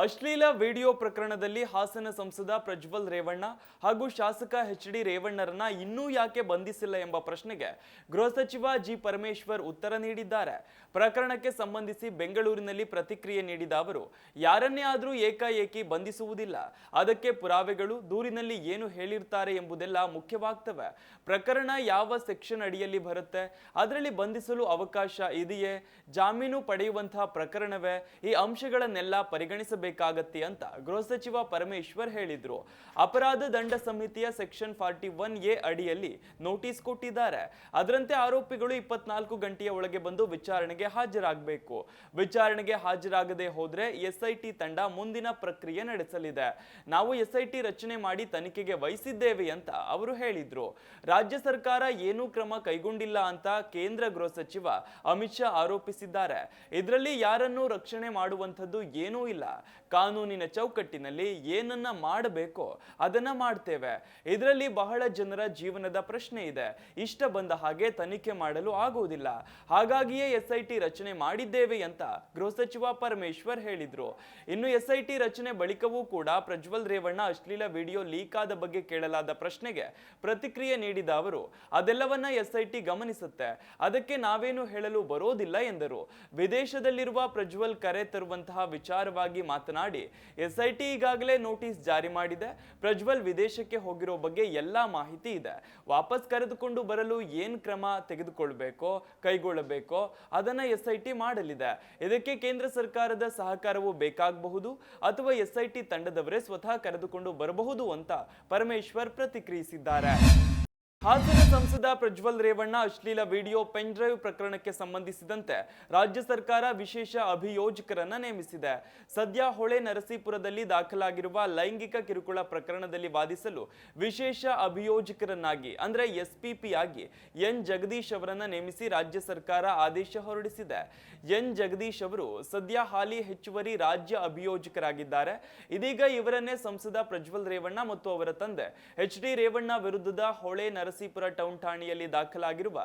ಅಶ್ಲೀಲ ವಿಡಿಯೋ ಪ್ರಕರಣದಲ್ಲಿ ಹಾಸನ ಸಂಸದ ಪ್ರಜ್ವಲ್ ರೇವಣ್ಣ ಹಾಗೂ ಶಾಸಕ ಎಚ್ ಡಿ ರೇವಣ್ಣರನ್ನ ಇನ್ನೂ ಯಾಕೆ ಬಂಧಿಸಿಲ್ಲ ಎಂಬ ಪ್ರಶ್ನೆಗೆ ಗೃಹ ಸಚಿವ ಜಿ ಪರಮೇಶ್ವರ್ ಉತ್ತರ ನೀಡಿದ್ದಾರೆ. ಪ್ರಕರಣಕ್ಕೆ ಸಂಬಂಧಿಸಿ ಬೆಂಗಳೂರಿನಲ್ಲಿ ಪ್ರತಿಕ್ರಿಯೆ ನೀಡಿದ ಅವರು, ಯಾರನ್ನೇ ಆದರೂ ಏಕಾಏಕಿ ಬಂಧಿಸುವುದಿಲ್ಲ. ಅದಕ್ಕೆ ಪುರಾವೆಗಳು, ದೂರಿನಲ್ಲಿ ಏನು ಹೇಳಿರ್ತಾರೆ ಎಂಬುದೆಲ್ಲ ಮುಖ್ಯವಾಗ್ತವೆ. ಪ್ರಕರಣ ಯಾವ ಸೆಕ್ಷನ್ ಅಡಿಯಲ್ಲಿ ಬರುತ್ತೆ, ಅದರಲ್ಲಿ ಬಂಧಿಸಲು ಅವಕಾಶ ಇದೆಯೇ, ಜಾಮೀನು ಪಡೆಯುವಂತಹ ಪ್ರಕರಣವೇ, ಈ ಅಂಶಗಳನ್ನೆಲ್ಲ ಪರಿಗಣಿಸಬೇಕಾಗತ್ತೆ ಅಂತ ಗೃಹ ಸಚಿವ ಪರಮೇಶ್ವರ್ ಹೇಳಿದ್ರು. ಅಪರಾಧ ದಂಡ ಸಮಿತಿಯ ಸೆಕ್ಷನ್ ಫಾರ್ಟಿ ಒನ್ ಎ ಅಡಿಯಲ್ಲಿ ನೋಟಿಸ್ ಕೊಟ್ಟಿದ್ದಾರೆ. ಅದರಂತೆ ಆರೋಪಿಗಳು ಇಪ್ಪತ್ನಾಲ್ಕು ಗಂಟೆಯ ಒಳಗೆ ಬಂದು ವಿಚಾರಣೆಗೆ ಹಾಜರಾಗಬೇಕು. ವಿಚಾರಣೆಗೆ ಹಾಜರಾಗದೆ ಹೋದ್ರೆ ಎಸ್ಐಟಿ ತಂಡ ಮುಂದಿನ ಪ್ರಕ್ರಿಯೆ ನಡೆಸಲಿದೆ. ನಾವು ಎಸ್ಐಟಿ ರಚನೆ ಮಾಡಿ ತನಿಖೆಗೆ ವಹಿಸಿದ್ದೇವೆ ಅಂತ ಅವರು ಹೇಳಿದ್ರು. ರಾಜ್ಯ ಸರ್ಕಾರ ಏನೂ ಕ್ರಮ ಕೈಗೊಂಡಿಲ್ಲ ಅಂತ ಕೇಂದ್ರ ಗೃಹ ಸಚಿವ ಅಮಿತ್ ಶಾ ಆರೋಪಿಸಿದ್ದಾರೆ. ಇದರಲ್ಲಿ ಯಾರನ್ನೂ ರಕ್ಷಣೆ ಮಾಡುವಂಥದ್ದು ಏನೂ ಇಲ್ಲ. ಕಾನೂನಿನ ಚೌಕಟ್ಟಿನಲ್ಲಿ ಏನನ್ನ ಮಾಡಬೇಕೋ ಅದನ್ನ ಮಾಡ್ತೇವೆ. ಇದರಲ್ಲಿ ಬಹಳ ಜನರ ಜೀವನದ ಪ್ರಶ್ನೆ ಇದೆ. ಇಷ್ಟ ಬಂದ ಹಾಗೆ ತನಿಖೆ ಮಾಡಲು ಆಗುವುದಿಲ್ಲ. ಹಾಗಾಗಿಯೇ ಎಸ್ ಐ ಟಿ ರಚನೆ ಮಾಡಿದ್ದೇವೆ ಅಂತ ಗೃಹ ಸಚಿವ ಪರಮೇಶ್ವರ್ ಹೇಳಿದ್ರು. ಇನ್ನು ಎಸ್ ಐ ರಚನೆ ಬಳಿಕವೂ ಕೂಡ ಪ್ರಜ್ವಲ್ ರೇವಣ್ಣ ಅಶ್ಲೀಲ ವಿಡಿಯೋ ಲೀಕ್ ಆದ ಬಗ್ಗೆ ಕೇಳಲಾದ ಪ್ರಶ್ನೆಗೆ ಪ್ರತಿಕ್ರಿಯೆ ನೀಡಿದ ಅವರು, ಅದೆಲ್ಲವನ್ನ ಎಸ್ ಐ ಟಿ ಗಮನಿಸುತ್ತೆ. ಅದಕ್ಕೆ ನಾವೇನು ಹೇಳಲು ಬರೋದಿಲ್ಲ ಎಂದರು. ವಿದೇಶದಲ್ಲಿರುವ ಪ್ರಜ್ವಲ್ ಕರೆ ತರುವಂತಹ ವಿಚಾರವಾಗಿ ಮಾತನಾಡಿ, ಎಸ್ಐಟಿ ಈಗಾಗಲೇ ನೋಟಿಸ್ ಜಾರಿ ಮಾಡಿದೆ. ಪ್ರಜ್ವಲ್ ವಿದೇಶಕ್ಕೆ ಹೋಗಿರೋ ಬಗ್ಗೆ ಎಲ್ಲಾ ಮಾಹಿತಿ ಇದೆ. ವಾಪಸ್ ಕರೆದುಕೊಂಡು ಬರಲು ಏನ್ ಕ್ರಮ ತೆಗೆದುಕೊಳ್ಬೇಕೋ, ಕೈಗೊಳ್ಳಬೇಕೋ, ಅದನ್ನ ಎಸ್ ಐ ಟಿ ಮಾಡಲಿದೆ. ಇದಕ್ಕೆ ಕೇಂದ್ರ ಸರ್ಕಾರದ ಸಹಕಾರವು ಬೇಕಾಗಬಹುದು ಅಥವಾ ಎಸ್ ಐ ಟಿ ತಂಡದವರೇ ಸ್ವತಃ ಕರೆದುಕೊಂಡು ಬರಬಹುದು ಅಂತ ಪರಮೇಶ್ವರ್ ಪ್ರತಿಕ್ರಿಯಿಸಿದ್ದಾರೆ. ಹಾಸನ ಸಂಸದ ಪ್ರಜ್ವಲ್ ರೇವಣ್ಣ ಅಶ್ಲೀಲ ವಿಡಿಯೋ ಪೆನ್ ಡ್ರೈವ್ ಪ್ರಕರಣಕ್ಕೆ ಸಂಬಂಧಿಸಿದಂತೆ ರಾಜ್ಯ ಸರ್ಕಾರ ವಿಶೇಷ ಅಭಿಯೋಜಕರನ್ನ ನೇಮಿಸಿದೆ. ಸದ್ಯ ಹೊಳೆ ನರಸೀಪುರದಲ್ಲಿ ದಾಖಲಾಗಿರುವ ಲೈಂಗಿಕ ಕಿರುಕುಳ ಪ್ರಕರಣದಲ್ಲಿ ವಾದಿಸಲು ವಿಶೇಷ ಅಭಿಯೋಜಕರನ್ನಾಗಿ, ಅಂದ್ರೆ ಎಸ್ಪಿಪಿ ಆಗಿ ಎನ್ ಜಗದೀಶ್ ಅವರನ್ನ ನೇಮಿಸಿ ರಾಜ್ಯ ಸರ್ಕಾರ ಆದೇಶ ಹೊರಡಿಸಿದೆ. ಎನ್ ಜಗದೀಶ್ ಅವರು ಸದ್ಯ ಹಾಲಿ ಹೆಚ್ಚುವರಿ ರಾಜ್ಯ ಅಭಿಯೋಜಕರಾಗಿದ್ದಾರೆ. ಇದೀಗ ಇವರನ್ನೇ ಸಂಸದ ಪ್ರಜ್ವಲ್ ರೇವಣ್ಣ ಮತ್ತು ಅವರ ತಂದೆ ಎಚ್ ಡಿ ರೇವಣ್ಣ ವಿರುದ್ಧದ ಹೊಳೆ ನರಸೀಪುರ ಟೌನ್ ಠಾಣೆಯಲ್ಲಿ ದಾಖಲಾಗಿರುವ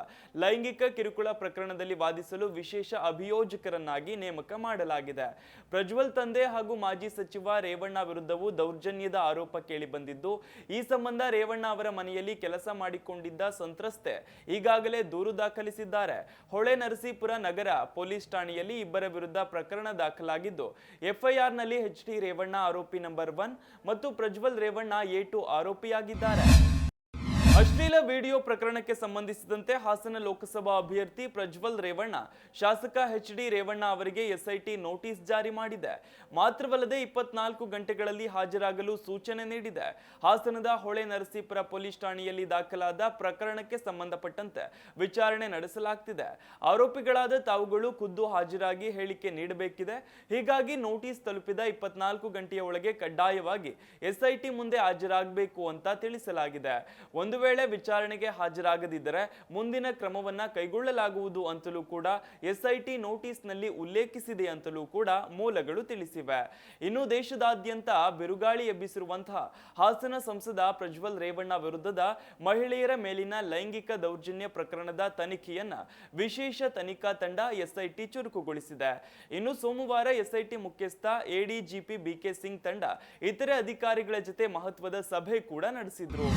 ಲೈಂಗಿಕ ಕಿರುಕುಳ ಪ್ರಕರಣದಲ್ಲಿ ವಾದಿಸಲು ವಿಶೇಷ ಅಭಿಯೋಜಕರನ್ನಾಗಿ ನೇಮಕ ಮಾಡಲಾಗಿದೆ. ಪ್ರಜ್ವಲ್ ತಂದೆ ಹಾಗೂ ಮಾಜಿ ಸಚಿವ ರೇವಣ್ಣ ವಿರುದ್ಧವೂ ದೌರ್ಜನ್ಯದ ಆರೋಪ ಕೇಳಿಬಂದಿದ್ದು, ಈ ಸಂಬಂಧ ರೇವಣ್ಣ ಅವರ ಮನೆಯಲ್ಲಿ ಕೆಲಸ ಮಾಡಿಕೊಂಡಿದ್ದ ಸಂತ್ರಸ್ತೆ ಈಗಾಗಲೇ ದೂರು ದಾಖಲಿಸಿದ್ದಾರೆ. ಹೊಳೆ ನರಸೀಪುರ ನಗರ ಪೊಲೀಸ್ ಠಾಣೆಯಲ್ಲಿ ಇಬ್ಬರ ವಿರುದ್ಧ ಪ್ರಕರಣ ದಾಖಲಾಗಿದ್ದು ಎಫ್ಐಆರ್ನಲ್ಲಿ ಎಚ್ ಡಿ ರೇವಣ್ಣ ಆರೋಪಿ ನಂಬರ್ ಒನ್ ಮತ್ತು ಪ್ರಜ್ವಲ್ ರೇವಣ್ಣ ಎ ಟು ಆರೋಪಿಯಾಗಿದ್ದಾರೆ. ಅಶ್ಲೀಲ ವಿಡಿಯೋ ಪ್ರಕರಣಕ್ಕೆ ಸಂಬಂಧಿಸಿದಂತೆ ಹಾಸನ ಲೋಕಸಭಾ ಅಭ್ಯರ್ಥಿ ಪ್ರಜ್ವಲ್ ರೇವಣ್ಣ, ಶಾಸಕ ಎಚ್ ಡಿ ರೇವಣ್ಣ ಅವರಿಗೆ ಎಸ್ಐಟಿ ನೋಟಿಸ್ ಜಾರಿ ಮಾಡಿದೆ. ಮಾತ್ರವಲ್ಲದೆ ಇಪ್ಪತ್ನಾಲ್ಕು ಗಂಟೆಗಳಲ್ಲಿ ಹಾಜರಾಗಲು ಸೂಚನೆ ನೀಡಿದೆ. ಹಾಸನದ ಹೊಳೆ ನರಸೀಪುರ ಪೊಲೀಸ್ ಠಾಣೆಯಲ್ಲಿ ದಾಖಲಾದ ಪ್ರಕರಣಕ್ಕೆ ಸಂಬಂಧಪಟ್ಟಂತೆ ವಿಚಾರಣೆ ನಡೆಸಲಾಗ್ತಿದೆ. ಆರೋಪಿಗಳಾದ ತಾವುಗಳು ಖುದ್ದು ಹಾಜರಾಗಿ ಹೇಳಿಕೆ ನೀಡಬೇಕಿದೆ. ಹೀಗಾಗಿ ನೋಟಿಸ್ ತಲುಪಿದ ಇಪ್ಪತ್ನಾಲ್ಕು ಗಂಟೆಯ ಒಳಗೆ ಕಡ್ಡಾಯವಾಗಿ ಎಸ್ಐಟಿ ಮುಂದೆ ಹಾಜರಾಗಬೇಕು ಅಂತ ತಿಳಿಸಲಾಗಿದೆ. ಒಂದು ವೇಳೆ ವಿಚಾರಣೆಗೆ ಹಾಜರಾಗದಿದ್ದರೆ ಮುಂದಿನ ಕ್ರಮವನ್ನ ಕೈಗೊಳ್ಳಲಾಗುವುದು ಅಂತಲೂ ಕೂಡ ಎಸ್ಐಟಿ ನೋಟಿಸ್ನಲ್ಲಿ ಉಲ್ಲೇಖಿಸಿದೆ ಅಂತಲೂ ಕೂಡ ಮೂಲಗಳು ತಿಳಿಸಿವೆ. ಇನ್ನು ದೇಶದಾದ್ಯಂತ ಬಿರುಗಾಳಿ ಎಬ್ಬಿಸಿರುವಂತಹ ಹಾಸನ ಸಂಸದ ಪ್ರಜ್ವಲ್ ರೇವಣ್ಣ ವಿರುದ್ಧದ ಮಹಿಳೆಯರ ಮೇಲಿನ ಲೈಂಗಿಕ ದೌರ್ಜನ್ಯ ಪ್ರಕರಣದ ತನಿಖೆಯನ್ನ ವಿಶೇಷ ತನಿಖಾ ತಂಡ ಎಸ್ಐಟಿ ಚುರುಕುಗೊಳಿಸಿದೆ. ಇನ್ನು ಸೋಮವಾರ ಎಸ್ಐಟಿ ಮುಖ್ಯಸ್ಥ ಎಡಿಜಿಪಿ ಬಿಕೆ ಸಿಂಗ್ ತಂಡ ಇತರೆ ಅಧಿಕಾರಿಗಳ ಜೊತೆ ಮಹತ್ವದ ಸಭೆ ಕೂಡ ನಡೆಸಿದ್ರು.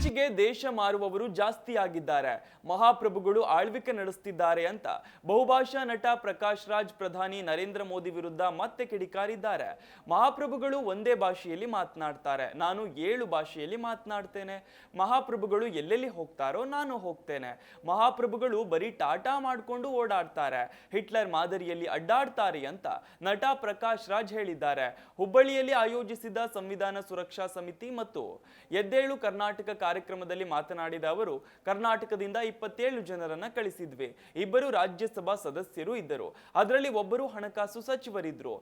ಇತ್ತೀಚೆಗೆ ದೇಶ ಮಾರುವವರು ಜಾಸ್ತಿ ಆಗಿದ್ದಾರೆ. ಮಹಾಪ್ರಭುಗಳು ಆಳ್ವಿಕೆ ನಡೆಸುತ್ತಿದ್ದಾರೆ ಅಂತ ಬಹುಭಾಷಾ ನಟ ಪ್ರಕಾಶ್ ರಾಜ್, ಪ್ರಧಾನಿ ನರೇಂದ್ರ ಮೋದಿ ವಿರುದ್ಧ ಮತ್ತೆ ಕಿಡಿಕಾರಿದ್ದಾರೆ. ಮಹಾಪ್ರಭುಗಳು ಒಂದೇ ಭಾಷೆಯಲ್ಲಿ ಮಾತನಾಡ್ತಾರೆ. ನಾನು ಏಳು ಭಾಷೆಯಲ್ಲಿ ಮಾತನಾಡ್ತೇನೆ. ಮಹಾಪ್ರಭುಗಳು ಎಲ್ಲೆಲ್ಲಿ ಹೋಗ್ತಾರೋ ನಾನು ಹೋಗ್ತೇನೆ. ಮಹಾಪ್ರಭುಗಳು ಬರೀ ಟಾಟಾ ಮಾಡಿಕೊಂಡು ಓಡಾಡ್ತಾರೆ. ಹಿಟ್ಲರ್ ಮಾದರಿಯಲ್ಲಿ ಅಡ್ಡಾಡ್ತಾರೆ ಅಂತ ನಟ ಪ್ರಕಾಶ್ ರಾಜ್ ಹೇಳಿದ್ದಾರೆ. ಹುಬ್ಬಳ್ಳಿಯಲ್ಲಿ ಆಯೋಜಿಸಿದ ಸಂವಿಧಾನ ಸುರಕ್ಷಾ ಸಮಿತಿ ಮತ್ತು ಎದ್ದೇಳು ಕರ್ನಾಟಕ ಕಾರ್ಯಕ್ರಮದಲ್ಲಿ ಮಾತನಾಡಿದ ಅವರು, ಕರ್ನಾಟಕದಿಂದ ಇಪ್ಪತ್ತೇಳು ಜನರನ್ನ ಕಳಿಸಿದ್ವಿ. ಇಬ್ಬರು ರಾಜ್ಯಸಭಾ ಸದಸ್ಯರು ಇದ್ದರು. ಅದರಲ್ಲಿ ಒಬ್ಬರು ಹಣಕಾಸು ಸಚಿವರಿದ್ರು.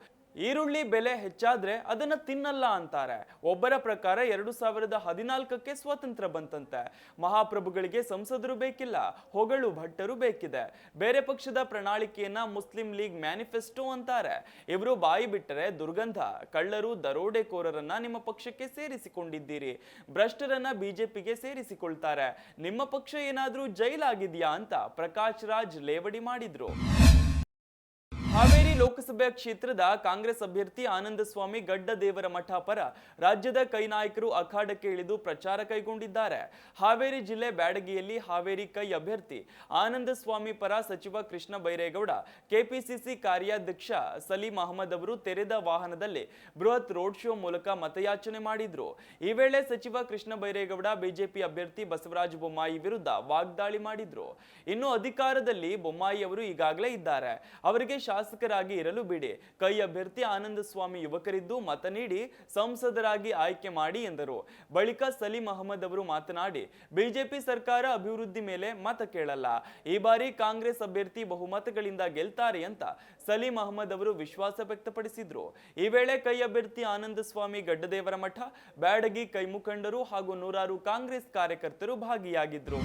ಈರುಳ್ಳಿ ಬೆಲೆ ಹೆಚ್ಚಾದ್ರೆ ಅದನ್ನ ತಿನ್ನಲ್ಲ ಅಂತಾರೆ. ಒಬ್ಬರ ಪ್ರಕಾರ ಎರಡು ಸಾವಿರದ ಹದಿನಾಲ್ಕಕ್ಕೆ ಸ್ವಾತಂತ್ರ್ಯ ಬಂತಂತೆ. ಮಹಾಪ್ರಭುಗಳಿಗೆ ಸಂಸದರು ಬೇಕಿಲ್ಲ, ಹೊಗಳು ಭಟ್ಟರು ಬೇಕಿದೆ. ಬೇರೆ ಪಕ್ಷದ ಪ್ರಣಾಳಿಕೆಯನ್ನ ಮುಸ್ಲಿಂ ಲೀಗ್ ಮ್ಯಾನಿಫೆಸ್ಟೋ ಅಂತಾರೆ. ಇವರು ಬಾಯಿ ಬಿಟ್ಟರೆ ದುರ್ಗಂಧ, ಕಳ್ಳರು ದರೋಡೆಕೋರರನ್ನ ನಿಮ್ಮ ಪಕ್ಷಕ್ಕೆ ಸೇರಿಸಿಕೊಂಡಿದ್ದೀರಿ. ಭ್ರಷ್ಟರನ್ನ ಬಿಜೆಪಿಗೆ ಸೇರಿಸಿಕೊಳ್ತಾರೆ. ನಿಮ್ಮ ಪಕ್ಷ ಏನಾದ್ರೂ ಜೈಲಾಗಿದ್ಯಾ ಅಂತ ಪ್ರಕಾಶ್ ರಾಜ್ ಲೇವಡಿ ಮಾಡಿದ್ರು. ಹಾವೇರಿ ಲೋಕಸಭೆ ಕ್ಷೇತ್ರದ ಕಾಂಗ್ರೆಸ್ ಅಭ್ಯರ್ಥಿ ಆನಂದ ಸ್ವಾಮಿ ಗಡ್ಡ ದೇವರ ಮಠ ಪರ ರಾಜ್ಯದ ಕೈ ನಾಯಕರು ಅಖಾಡಕ್ಕೆ ಇಳಿದು ಪ್ರಚಾರ ಕೈಗೊಂಡಿದ್ದಾರೆ. ಹಾವೇರಿ ಜಿಲ್ಲೆ ಬ್ಯಾಡಗಿಯಲ್ಲಿ ಹಾವೇರಿ ಕೈ ಅಭ್ಯರ್ಥಿ ಆನಂದ ಸ್ವಾಮಿ ಪರ ಸಚಿವ ಕೃಷ್ಣ ಬೈರೇಗೌಡ, ಕೆಪಿಸಿಸಿ ಕಾರ್ಯಾಧ್ಯಕ್ಷ ಸಲೀಂ ಅಹಮದ್ ಅವರು ತೆರೆದ ವಾಹನದಲ್ಲಿ ಬೃಹತ್ ರೋಡ್ ಶೋ ಮೂಲಕ ಮತಯಾಚನೆ ಮಾಡಿದ್ರು. ಈ ವೇಳೆ ಸಚಿವ ಕೃಷ್ಣ ಬೈರೇಗೌಡ, ಬಿಜೆಪಿ ಅಭ್ಯರ್ಥಿ ಬಸವರಾಜ ಬೊಮ್ಮಾಯಿ ವಿರುದ್ಧ ವಾಗ್ದಾಳಿ ಮಾಡಿದ್ರು. ಇನ್ನು ಅಧಿಕಾರದಲ್ಲಿ ಬೊಮ್ಮಾಯಿ ಅವರು ಈಗಾಗಲೇ ಇದ್ದಾರೆ. ಅವರಿಗೆ ಶಾಸಕರಾಗಿ ಇರಲು ಬಿಡಿ. ಕೈ ಅಭ್ಯರ್ಥಿ ಆನಂದ ಸ್ವಾಮಿ ಯುವಕರಿದ್ದು ಮತ ನೀಡಿ, ಸಂಸದರಾಗಿ ಆಯ್ಕೆ ಮಾಡಿ ಎಂದರು. ಬಳಿಕ ಸಲೀಂ ಅಹಮದ್ ಅವರು ಮಾತನಾಡಿ, ಬಿಜೆಪಿ ಸರ್ಕಾರ ಅಭಿವೃದ್ಧಿ ಮೇಲೆ ಮತ ಕೇಳಲ್ಲ. ಈ ಬಾರಿ ಕಾಂಗ್ರೆಸ್ ಅಭ್ಯರ್ಥಿ ಬಹುಮತಗಳಿಂದ ಗೆಲ್ತಾರೆ ಅಂತ ಸಲೀಂ ಅಹಮದ್ ಅವರು ವಿಶ್ವಾಸ ವ್ಯಕ್ತಪಡಿಸಿದ್ರು. ಈ ವೇಳೆ ಕೈ ಅಭ್ಯರ್ಥಿ ಆನಂದ ಸ್ವಾಮಿ ಗಡ್ಡದೇವರ ಮಠ, ಬ್ಯಾಡಗಿ ಕೈ ಮುಖಂಡರು ಹಾಗೂ ನೂರಾರು ಕಾಂಗ್ರೆಸ್ ಕಾರ್ಯಕರ್ತರು ಭಾಗಿಯಾಗಿದ್ರು.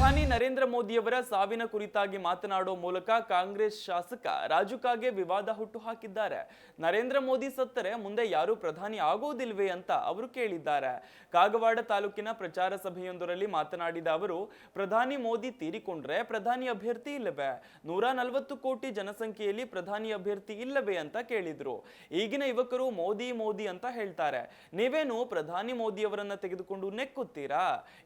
ಪ್ರಧಾನಿ ನರೇಂದ್ರ ಮೋದಿಯವರ ಸಾವಿನ ಕುರಿತಾಗಿ ಮಾತನಾಡುವ ಮೂಲಕ ಕಾಂಗ್ರೆಸ್ ಶಾಸಕ ರಾಜು ಕಾಗೆ ವಿವಾದ ಹುಟ್ಟು ಹಾಕಿದ್ದಾರೆ ನರೇಂದ್ರ ಮೋದಿ ಸತ್ತರೆ ಮುಂದೆ ಯಾರು ಪ್ರಧಾನಿ ಆಗೋದಿಲ್ವೇ ಅಂತ ಅವರು ಕೇಳಿದ್ದಾರೆ. ಕಾಗವಾಡ ತಾಲೂಕಿನ ಪ್ರಚಾರ ಸಭೆಯೊಂದರಲ್ಲಿ ಮಾತನಾಡಿದ ಅವರು, ಪ್ರಧಾನಿ ಮೋದಿ ತೀರಿಕೊಂಡ್ರೆ ಪ್ರಧಾನಿ ಅಭ್ಯರ್ಥಿ ಇಲ್ಲವೇ? ನೂರ ನಲವತ್ತು ಕೋಟಿ ಜನಸಂಖ್ಯೆಯಲ್ಲಿ ಪ್ರಧಾನಿ ಅಭ್ಯರ್ಥಿ ಇಲ್ಲವೇ ಅಂತ ಕೇಳಿದ್ರು. ಈಗಿನ ಯುವಕರು ಮೋದಿ ಮೋದಿ ಅಂತ ಹೇಳ್ತಾರೆ. ನೀವೇನು ಪ್ರಧಾನಿ ಮೋದಿಯವರನ್ನ ತೆಗೆದುಕೊಂಡು ನೆಕ್ಕುತ್ತೀರಾ?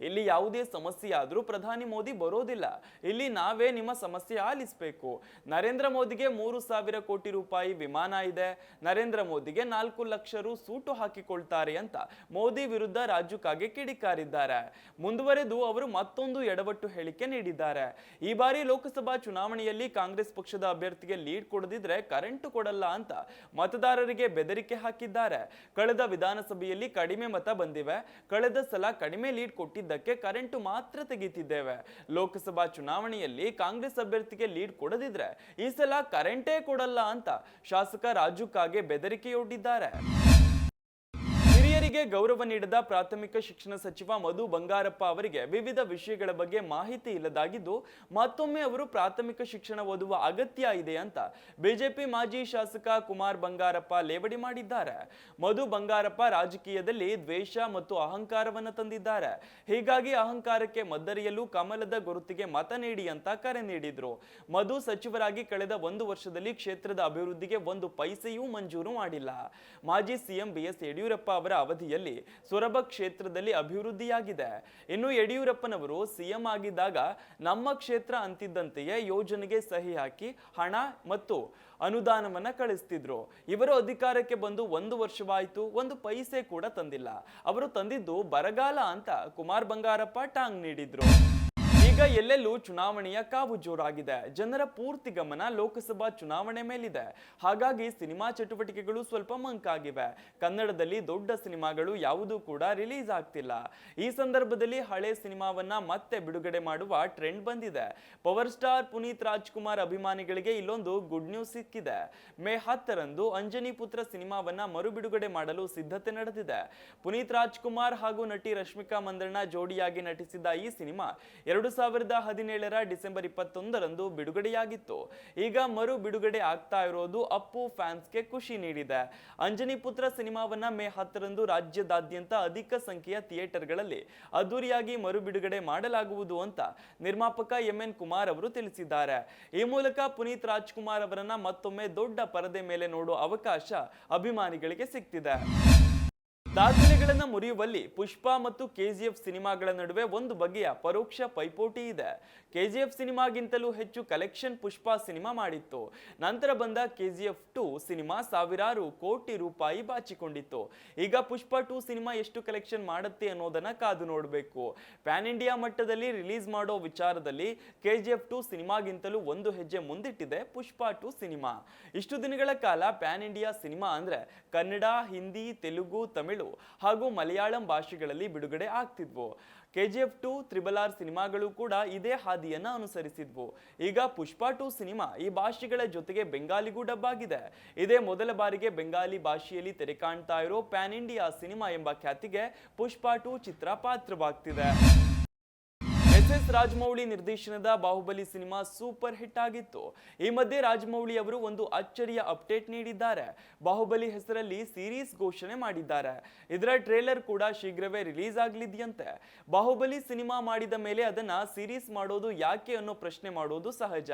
ಇಲ್ಲಿ ಯಾವುದೇ ಸಮಸ್ಯೆ ಆದ್ರೂ ಪ್ರಧಾನಿ ಮೋದಿ ಬರೋದಿಲ್ಲ. ಇಲ್ಲಿ ನಾವೇ ನಿಮ್ಮ ಸಮಸ್ಯೆ ಆಲಿಸಬೇಕು. ನರೇಂದ್ರ ಮೋದಿಗೆ ಮೂರು ಸಾವಿರ ಕೋಟಿ ರೂಪಾಯಿ ವಿಮಾನ ಇದೆ. ನರೇಂದ್ರ ಮೋದಿಗೆ ನಾಲ್ಕು ಲಕ್ಷ ರು ಸೂಟು ಹಾಕಿಕೊಳ್ತಾರೆ ಅಂತ ಮೋದಿ ವಿರುದ್ಧ ರಾಜು ಕಾಗೆ ಕಿಡಿಕಾರಿದ್ದಾರೆ. ಮುಂದುವರೆದು ಅವರು ಮತ್ತೊಂದು ಎಡವಟ್ಟು ಹೇಳಿಕೆ ನೀಡಿದ್ದಾರೆ. ಈ ಬಾರಿ ಲೋಕಸಭಾ ಚುನಾವಣೆಯಲ್ಲಿ ಕಾಂಗ್ರೆಸ್ ಪಕ್ಷದ ಅಭ್ಯರ್ಥಿಗೆ ಲೀಡ್ ಕೊಡದಿದ್ರೆ ಕರೆಂಟ್ ಕೊಡಲ್ಲ ಅಂತ ಮತದಾರರಿಗೆ ಬೆದರಿಕೆ ಹಾಕಿದ್ದಾರೆ. ಕಳೆದ ವಿಧಾನಸಭೆಯಲ್ಲಿ ಕಡಿಮೆ ಮತ ಬಂದಿವೆ. ಕಳೆದ ಸಲ ಕಡಿಮೆ ಲೀಡ್ ಕೊಟ್ಟಿದ್ದಕ್ಕೆ ಕರೆಂಟ್ ಮಾತ್ರ ತೆಗಿತಿದ್ದೇವೆ. ಲೋಕಸಭಾ ಚುನಾವಣೆಯಲ್ಲಿ ಕಾಂಗ್ರೆಸ್ ಅಭ್ಯರ್ಥಿಗೆ ಲೀಡ್ ಕೊಡದಿದ್ರೆ ಈ ಸಲ ಕರೆಂಟೇ ಕೊಡಲ್ಲ ಅಂತ ಶಾಸಕ ರಾಜು ಕಾಗೆ ಬೆದರಿಕೆಯೊಡ್ಡಿದ್ದಾರೆ. ಹಿರಿಯರಿಗೆ ಗೌರವ ನೀಡದ ಪ್ರಾಥಮಿಕ ಶಿಕ್ಷಣ ಸಚಿವ ಮಧು ಬಂಗಾರಪ್ಪ ಅವರಿಗೆ ವಿವಿಧ ವಿಷಯಗಳ ಬಗ್ಗೆ ಮಾಹಿತಿ ಇಲ್ಲದಾಗಿದ್ದು, ಮತ್ತೊಮ್ಮೆ ಅವರು ಪ್ರಾಥಮಿಕ ಶಿಕ್ಷಣ ಓದುವ ಅಗತ್ಯ ಇದೆ ಅಂತ ಬಿಜೆಪಿ ಮಾಜಿ ಶಾಸಕ ಕುಮಾರ್ ಬಂಗಾರಪ್ಪ ಲೇವಡಿ ಮಾಡಿದ್ದಾರೆ. ಮಧು ಬಂಗಾರಪ್ಪ ರಾಜಕೀಯದಲ್ಲಿ ದ್ವೇಷ ಮತ್ತು ಅಹಂಕಾರವನ್ನು ತಂದಿದ್ದಾರೆ. ಹೀಗಾಗಿ ಅಹಂಕಾರಕ್ಕೆ ಮದ್ದರಿಯಲು ಕಮಲದ ಗುರುತಿಗೆ ಮತ ನೀಡಿ ಅಂತ ಕರೆ ನೀಡಿದ್ರು. ಮಧು ಸಚಿವರಾಗಿ ಕಳೆದ ಒಂದು ವರ್ಷದಲ್ಲಿ ಕ್ಷೇತ್ರದ ಅಭಿವೃದ್ಧಿಗೆ ಒಂದು ಪೈಸೆಯೂ ಮಂಜೂರು ಮಾಡಿಲ್ಲ. ಮಾಜಿ ಸಿಎಂ ಬಿಎಸ್ ಯಡಿಯೂರಪ್ಪ ಅವರ ಅವಧಿಯಲ್ಲಿ ಸೊರಬ ಕ್ಷೇತ್ರದಲ್ಲಿ ಅಭಿವೃದ್ಧಿಯಾಗಿದೆ. ಇನ್ನು ಯಡಿಯೂರಪ್ಪನವರು ಸಿಎಂ ಆಗಿದ್ದಾಗ ನಮ್ಮ ಕ್ಷೇತ್ರ ಅಂತಿದ್ದಂತೆಯೇ ಯೋಜನೆಗೆ ಸಹಿ ಹಾಕಿ ಹಣ ಮತ್ತು ಅನುದಾನವನ್ನ ಕಳಿಸ್ತಿದ್ರು. ಇವರು ಅಧಿಕಾರಕ್ಕೆ ಬಂದು ಒಂದು ವರ್ಷವಾಯಿತು, ಒಂದು ಪೈಸೆ ಕೂಡ ತಂದಿಲ್ಲ. ಅವರು ತಂದಿದ್ದು ಬರಗಾಲ ಅಂತ ಕುಮಾರ್ ಬಂಗಾರಪ್ಪ ಟಾಂಗ್ ನೀಡಿದ್ರು. ಈಗ ಎಲ್ಲೆಲ್ಲೂ ಚುನಾವಣೆಯ ಕಾವು ಜೋರಾಗಿದೆ. ಜನರ ಪೂರ್ತಿ ಗಮನ ಲೋಕಸಭಾ ಚುನಾವಣೆ ಮೇಲಿದೆ. ಹಾಗಾಗಿ ಸಿನಿಮಾ ಚಟುವಟಿಕೆಗಳು ಸ್ವಲ್ಪ ಮಂಕಾಗಿವೆ. ಕನ್ನಡದಲ್ಲಿ ದೊಡ್ಡ ಸಿನಿಮಾಗಳು ಯಾವುದೂ ಕೂಡ ರಿಲೀಸ್ ಆಗ್ತಿಲ್ಲ. ಈ ಸಂದರ್ಭದಲ್ಲಿ ಹಳೆ ಸಿನಿಮಾವನ್ನ ಮತ್ತೆ ಬಿಡುಗಡೆ ಮಾಡುವ ಟ್ರೆಂಡ್ ಬಂದಿದೆ. ಪವರ್ ಸ್ಟಾರ್ ಪುನೀತ್ ರಾಜ್ಕುಮಾರ್ ಅಭಿಮಾನಿಗಳಿಗೆ ಇಲ್ಲೊಂದು ಗುಡ್ ನ್ಯೂಸ್ ಸಿಕ್ಕಿದೆ. ಮೇ ಹತ್ತರಂದು ಅಂಜನಿ ಪುತ್ರ ಸಿನಿಮಾವನ್ನ ಮರು ಬಿಡುಗಡೆ ಮಾಡಲು ಸಿದ್ಧತೆ ನಡೆದಿದೆ. ಪುನೀತ್ ರಾಜ್ಕುಮಾರ್ ಹಾಗೂ ನಟಿ ರಶ್ಮಿಕಾ ಮಂದಣ್ಣ ಜೋಡಿಯಾಗಿ ನಟಿಸಿದ ಈ ಸಿನಿಮಾ ಎರಡು ಹದಿನೇಳರ ಡಿಸೆಂಬರ್ ಇಪ್ಪತ್ತೊಂದರಂದು ಬಿಡುಗಡೆಯಾಗಿತ್ತು. ಈಗ ಮರು ಬಿಡುಗಡೆ ಆಗ್ತಾ ಇರೋದು ಅಪ್ಪು ಫ್ಯಾನ್ಸ್ಗೆ ಖುಷಿ ನೀಡಿದೆ. ಅಂಜನಿ ಪುತ್ರ ಸಿನಿಮಾವನ್ನ ಮೇ ಹತ್ತರಂದು ರಾಜ್ಯದಾದ್ಯಂತ ಅಧಿಕ ಸಂಖ್ಯೆಯ ಥಿಯೇಟರ್ಗಳಲ್ಲಿ ಅದ್ದೂರಿಯಾಗಿ ಮರು ಬಿಡುಗಡೆ ಮಾಡಲಾಗುವುದು ಅಂತ ನಿರ್ಮಾಪಕ ಎಂ ಎನ್ ಕುಮಾರ್ ಅವರು ತಿಳಿಸಿದ್ದಾರೆ. ಈ ಮೂಲಕ ಪುನೀತ್ ರಾಜ್ಕುಮಾರ್ ಅವರನ್ನ ಮತ್ತೊಮ್ಮೆ ದೊಡ್ಡ ಪರದೆ ಮೇಲೆ ನೋಡುವ ಅವಕಾಶ ಅಭಿಮಾನಿಗಳಿಗೆ ಸಿಗ್ತಿದೆ ದಾಖಲೆಗಳನ್ನ ಮುರಿಯುವಲ್ಲಿ ಪುಷ್ಪ ಮತ್ತು ಕೆಜಿಎಫ್ ಸಿನಿಮಾಗಳ ನಡುವೆ ಒಂದು ಬಗೆಯ ಪರೋಕ್ಷ ಪೈಪೋಟಿ ಇದೆ. ಕೆಜಿಎಫ್ ಸಿನಿಮಾಗಿಂತಲೂ ಹೆಚ್ಚು ಕಲೆಕ್ಷನ್ ಪುಷ್ಪ ಸಿನಿಮಾ ಮಾಡಿತ್ತು. ನಂತರ ಬಂದ ಕೆಜಿಎಫ್ ಟು ಸಿನಿಮಾ ಸಾವಿರಾರು ಕೋಟಿ ರೂಪಾಯಿ ಬಾಚಿಕೊಂಡಿತ್ತು. ಈಗ ಪುಷ್ಪ ಟು ಸಿನಿಮಾ ಎಷ್ಟು ಕಲೆಕ್ಷನ್ ಮಾಡುತ್ತೆ ಅನ್ನೋದನ್ನ ಕಾದು ನೋಡಬೇಕು. ಪ್ಯಾನ್ ಇಂಡಿಯಾ ಮಟ್ಟದಲ್ಲಿ ರಿಲೀಸ್ ಮಾಡೋ ವಿಚಾರದಲ್ಲಿ ಕೆಜಿಎಫ್ ಟು ಸಿನಿಮಾಗಿಂತಲೂ ಒಂದು ಹೆಜ್ಜೆ ಮುಂದಿಟ್ಟಿದೆ ಪುಷ್ಪ ಟು ಸಿನಿಮಾ. ಇಷ್ಟು ದಿನಗಳ ಕಾಲ ಪ್ಯಾನ್ ಇಂಡಿಯಾ ಸಿನಿಮಾ ಅಂದ್ರೆ ಕನ್ನಡ, ಹಿಂದಿ, ತೆಲುಗು, ತಮಿಳು ಹಾಗೂ ಮಲಯಾಳಂ ಭಾಷೆಗಳಲ್ಲಿ ಬಿಡುಗಡೆ ಆಗ್ತಿದ್ವು. ಕೆಜಿಎಫ್ ಟು, ತ್ರಿಬಲ್ ಆರ್ ಸಿನಿಮಾಗಳು ಕೂಡ ಇದೇ ಹಾದಿಯನ್ನ ಅನುಸರಿಸಿದ್ವು. ಈಗ ಪುಷ್ಪ ಟು ಸಿನಿಮಾ ಈ ಭಾಷೆಗಳ ಜೊತೆಗೆ ಬೆಂಗಾಲಿಗೂ ಡಬ್ ಆಗಿದೆ ಇದೇ ಮೊದಲ ಬಾರಿಗೆ ಬೆಂಗಾಲಿ ಭಾಷೆಯಲ್ಲಿ ತೆರೆ ಕಾಣ್ತಾ ಇರೋ ಪ್ಯಾನ್ ಇಂಡಿಯಾ ಸಿನಿಮಾ ಎಂಬ ಖ್ಯಾತಿಗೆ ಪುಷ್ಪ ಟು ಚಿತ್ರ ಪಾತ್ರವಾಗ್ತಿದೆ. ಎಸ್ ರಾಜಮೌಳಿ ನಿರ್ದೇಶನದ ಬಾಹುಬಲಿ ಸಿನಿಮಾ ಸೂಪರ್ ಹಿಟ್ ಆಗಿತ್ತು. ಈ ಮಧ್ಯೆ ರಾಜಮೌಳಿ ಅವರು ಒಂದು ಅಚ್ಚರಿಯ ಅಪ್ಡೇಟ್ ನೀಡಿದ್ದಾರೆ. ಬಾಹುಬಲಿ ಹೆಸರಲ್ಲಿ ಸೀರೀಸ್ ಘೋಷಣೆ ಮಾಡಿದ್ದಾರೆ. ಇದರ ಟ್ರೇಲರ್ ಕೂಡ ಶೀಘ್ರವೇ ರಿಲೀಸ್ ಆಗಲಿದೆಯಂತೆ. ಬಾಹುಬಲಿ ಸಿನಿಮಾ ಮಾಡಿದ ಮೇಲೆ ಅದನ್ನ ಸೀರೀಸ್ ಮಾಡೋದು ಯಾಕೆ ಅನ್ನೋ ಪ್ರಶ್ನೆ ಮಾಡೋದು ಸಹಜ.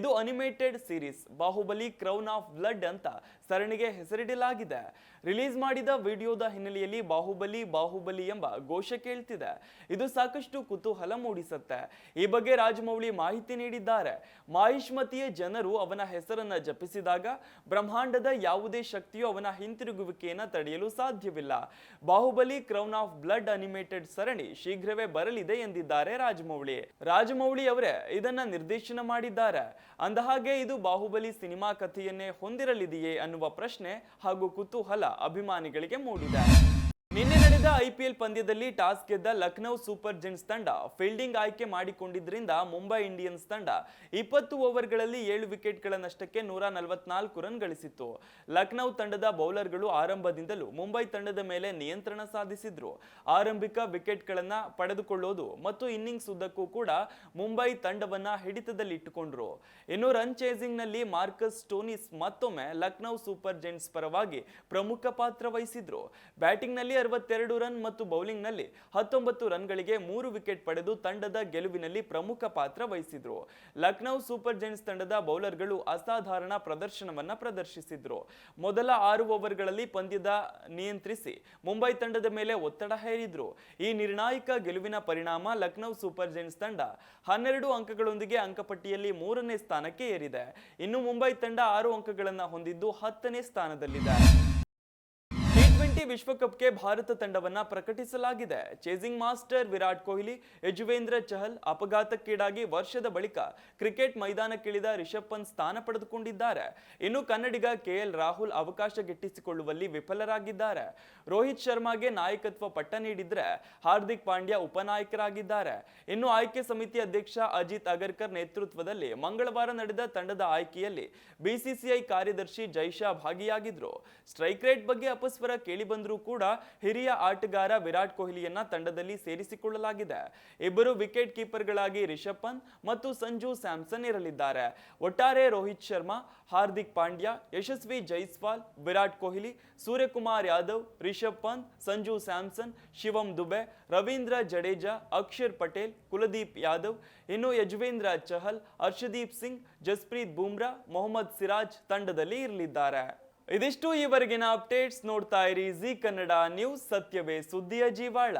ಇದು animated series Baahubali crown of blood ಅಂತ ಸರಣಿಗೆ ಹೆಸರಿಡಲಾಗಿದೆ. ರಿಲೀಸ್ ಮಾಡಿದ ವಿಡಿಯೋದ ಹಿನ್ನೆಲೆಯಲ್ಲಿ ಬಾಹುಬಲಿ ಬಾಹುಬಲಿ ಎಂಬ ಘೋಷ ಕೇಳ್ತಿದೆ. ಇದು ಸಾಕಷ್ಟು ಕುತೂಹಲ ಮೂಡಿಸುತ್ತೆ. ಈ ಬಗ್ಗೆ ರಾಜಮೌಳಿ ಮಾಹಿತಿ ನೀಡಿದ್ದಾರೆ. ಮಾಹಿಷ್ಮತಿಯ ಜನರು ಅವನ ಹೆಸರನ್ನ ಜಪಿಸಿದಾಗ ಬ್ರಹ್ಮಾಂಡದ ಯಾವುದೇ ಶಕ್ತಿಯು ಅವನ ಹಿಂತಿರುಗುವಿಕೆಯನ್ನು ತಡೆಯಲು ಸಾಧ್ಯವಿಲ್ಲ. Baahubali crown of blood animated ಸರಣಿ ಶೀಘ್ರವೇ ಬರಲಿದೆ ಎಂದಿದ್ದಾರೆ ರಾಜಮೌಳಿ. ರಾಜಮೌಳಿ ಅವರೇ ಇದನ್ನ ನಿರ್ದೇಶನ ಮಾಡಿದ್ದಾರೆ. ಅಂದಹಾಗೆ ಇದು ಬಾಹುಬಲಿ ಸಿನಿಮಾ ಕಥೆಯನ್ನೇ ಹೊಂದಿರಲಿದೆಯೇ ಅನ್ನುವ ಪ್ರಶ್ನೆ ಹಾಗೂ ಕುತೂಹಲ ಅಭಿಮಾನಿಗಳಿಗೆ ಮೂಡಿದೆ ನಿನ್ನೆ ನಡೆದ ಐಪಿಎಲ್ ಪಂದ್ಯದಲ್ಲಿ ಟಾಸ್ ಗೆದ್ದ ಲಖನೌ ಸೂಪರ್ ಜೆಂಟ್ಸ್ ತಂಡ ಫೀಲ್ಡಿಂಗ್ ಆಯ್ಕೆ ಮಾಡಿಕೊಂಡಿದ್ದರಿಂದ ಮುಂಬೈ ಇಂಡಿಯನ್ಸ್ ತಂಡ ಇಪ್ಪತ್ತು ಓವರ್ಗಳಲ್ಲಿ ಏಳು ವಿಕೆಟ್ಗಳ ನಷ್ಟಕ್ಕೆ ನೂರ ನಲವತ್ನಾಲ್ಕು ರನ್ ಗಳಿಸಿತ್ತು. ಲಖನೌ ತಂಡದ ಬೌಲರ್ಗಳು ಆರಂಭದಿಂದಲೂ ಮುಂಬೈ ತಂಡದ ಮೇಲೆ ನಿಯಂತ್ರಣ ಸಾಧಿಸಿದ್ರು. ಆರಂಭಿಕ ವಿಕೆಟ್ಗಳನ್ನು ಪಡೆದುಕೊಳ್ಳೋದು ಮತ್ತು ಇನ್ನಿಂಗ್ಸ್ ಉದ್ದಕ್ಕೂ ಕೂಡ ಮುಂಬೈ ತಂಡವನ್ನ ಹಿಡಿತದಲ್ಲಿಟ್ಟುಕೊಂಡ್ರು. ಇನ್ನು ರನ್ ಚೇಸಿಂಗ್ನಲ್ಲಿ ಮಾರ್ಕಸ್ ಟೋನಿಸ್ ಮತ್ತೊಮ್ಮೆ ಲಖನೌ ಸೂಪರ್ ಜೆಂಟ್ಸ್ ಪರವಾಗಿ ಪ್ರಮುಖ ಪಾತ್ರ ವಹಿಸಿದ್ರು. ಬ್ಯಾಟಿಂಗ್ ನಲ್ಲಿ ಅರವತ್ತೆರಡು ರನ್ ಮತ್ತು ಬೌಲಿಂಗ್ನಲ್ಲಿ ಹತ್ತೊಂಬತ್ತು ರನ್ಗಳಿಗೆ ಮೂರು ವಿಕೆಟ್ ಪಡೆದು ತಂಡದ ಗೆಲುವಿನಲ್ಲಿ ಪ್ರಮುಖ ಪಾತ್ರ ವಹಿಸಿದ್ರು. ಲಕ್ನೌ ಸೂಪರ್ ಜೈನ್ಸ್ ತಂಡದ ಬೌಲರ್ಗಳು ಅಸಾಧಾರಣ ಪ್ರದರ್ಶನವನ್ನ ಪ್ರದರ್ಶಿಸಿದ್ರು. ಮೊದಲ ಆರು ಓವರ್ಗಳಲ್ಲಿ ಪಂದ್ಯದ ನಿಯಂತ್ರಿಸಿ ಮುಂಬೈ ತಂಡದ ಮೇಲೆ ಒತ್ತಡ ಹೇರಿದ್ರು. ಈ ನಿರ್ಣಾಯಕ ಗೆಲುವಿನ ಪರಿಣಾಮ ಲಕ್ನೌ ಸೂಪರ್ ಜೈನ್ಸ್ ತಂಡ ಹನ್ನೆರಡು ಅಂಕಗಳೊಂದಿಗೆ ಅಂಕಪಟ್ಟಿಯಲ್ಲಿ ಮೂರನೇ ಸ್ಥಾನಕ್ಕೆ ಏರಿದೆ. ಇನ್ನು ಮುಂಬೈ ತಂಡ ಆರು ಅಂಕಗಳನ್ನು ಹೊಂದಿದ್ದು ಹತ್ತನೇ ಸ್ಥಾನದಲ್ಲಿದೆ. ಟ್ವೆಂಟಿ ವಿಶ್ವಕಪ್ಗೆ ಭಾರತ ತಂಡವನ್ನ ಪ್ರಕಟಿಸಲಾಗಿದೆ. ಚೇಸಿಂಗ್ ಮಾಸ್ಟರ್ ವಿರಾಟ್ ಕೊಹ್ಲಿ, ಯಜುವೇಂದ್ರ ಚಹಲ್ ಅಪಘಾತಕ್ಕೀಡಾಗಿ ವರ್ಷದ ಬಳಿಕ ಕ್ರಿಕೆಟ್ ಮೈದಾನಕ್ಕಿಳಿದ ರಿಷಬ್ ಪಂತ್ ಸ್ಥಾನ ಪಡೆದುಕೊಂಡಿದ್ದಾರೆ. ಇನ್ನು ಕನ್ನಡಿಗ ಕೆಎಲ್ ರಾಹುಲ್ ಅವಕಾಶ ಗಿಟ್ಟಿಸಿಕೊಳ್ಳುವಲ್ಲಿ ವಿಫಲರಾಗಿದ್ದಾರೆ. ರೋಹಿತ್ ಶರ್ಮಾಗೆ ನಾಯಕತ್ವ ಪಟ್ಟ ನೀಡಿದ್ರೆ ಹಾರ್ದಿಕ್ ಪಾಂಡ್ಯ ಉಪನಾಯಕರಾಗಿದ್ದಾರೆ. ಇನ್ನು ಆಯ್ಕೆ ಸಮಿತಿ ಅಧ್ಯಕ್ಷ ಅಜಿತ್ ಅಗರ್ಕರ್ ನೇತೃತ್ವದಲ್ಲಿ ಮಂಗಳವಾರ ನಡೆದ ತಂಡದ ಆಯ್ಕೆಯಲ್ಲಿ ಬಿಸಿಸಿಐ ಕಾರ್ಯದರ್ಶಿ ಜೈಶಾ ಭಾಗಿಯಾಗಿದ್ರು. ಸ್ಟ್ರೈಕ್ ರೇಟ್ ಬಗ್ಗೆ ಅಪಸ್ವರ ಕೇಳಿಬಂದರೂ ಕೂಡ ಹಿರಿಯ ಆಟಗಾರ ವಿರಾಟ್ ಕೊಹ್ಲಿಯನ್ನ ತಂಡದಲ್ಲಿ ಸೇರಿಸಿಕೊಳ್ಳಲಾಗಿದೆ. ಇಬ್ಬರು ವಿಕೆಟ್ ಕೀಪರ್ಗಳಾಗಿ ರಿಷಬ್ ಪಂತ್ ಮತ್ತು ಸಂಜು ಸ್ಯಾಮ್ಸನ್ ಇರಲಿದ್ದಾರೆ. ಒಟ್ಟಾರೆ ರೋಹಿತ್ ಶರ್ಮಾ, ಹಾರ್ದಿಕ್ ಪಾಂಡ್ಯ, ಯಶಸ್ವಿ ಜೈಸ್ವಾಲ್, ವಿರಾಟ್ ಕೊಹ್ಲಿ, ಸೂರ್ಯಕುಮಾರ್ ಯಾದವ್, ರಿಷಬ್ ಪಂತ್, ಸಂಜು ಸ್ಯಾಮ್ಸನ್, ಶಿವಂ ದುಬೆ, ರವೀಂದ್ರ ಜಡೇಜಾ, ಅಕ್ಷರ್ ಪಟೇಲ್, ಕುಲದೀಪ್ ಯಾದವ್, ಇನ್ನು ಯಜ್ವೇಂದ್ರ ಚಹಲ್ ಹರ್ಷದೀಪ್ ಸಿಂಗ್, ಜಸ್ಪ್ರೀತ್ ಬೂಮ್ರಾ, ಮೊಹಮ್ಮದ್ ಸಿರಾಜ್ ತಂಡದಲ್ಲಿ ಇರಲಿದ್ದಾರೆ. ಇದಿಷ್ಟು ಈವರೆಗಿನ ಅಪ್ಡೇಟ್ಸ್ ನೋಡ್ತಾ ಇರಿ ಜಿ ಕನ್ನಡ ನ್ಯೂಸ್ ಸತ್ಯವೇ ಸುದ್ದಿಯ ಜೀವಾಳ.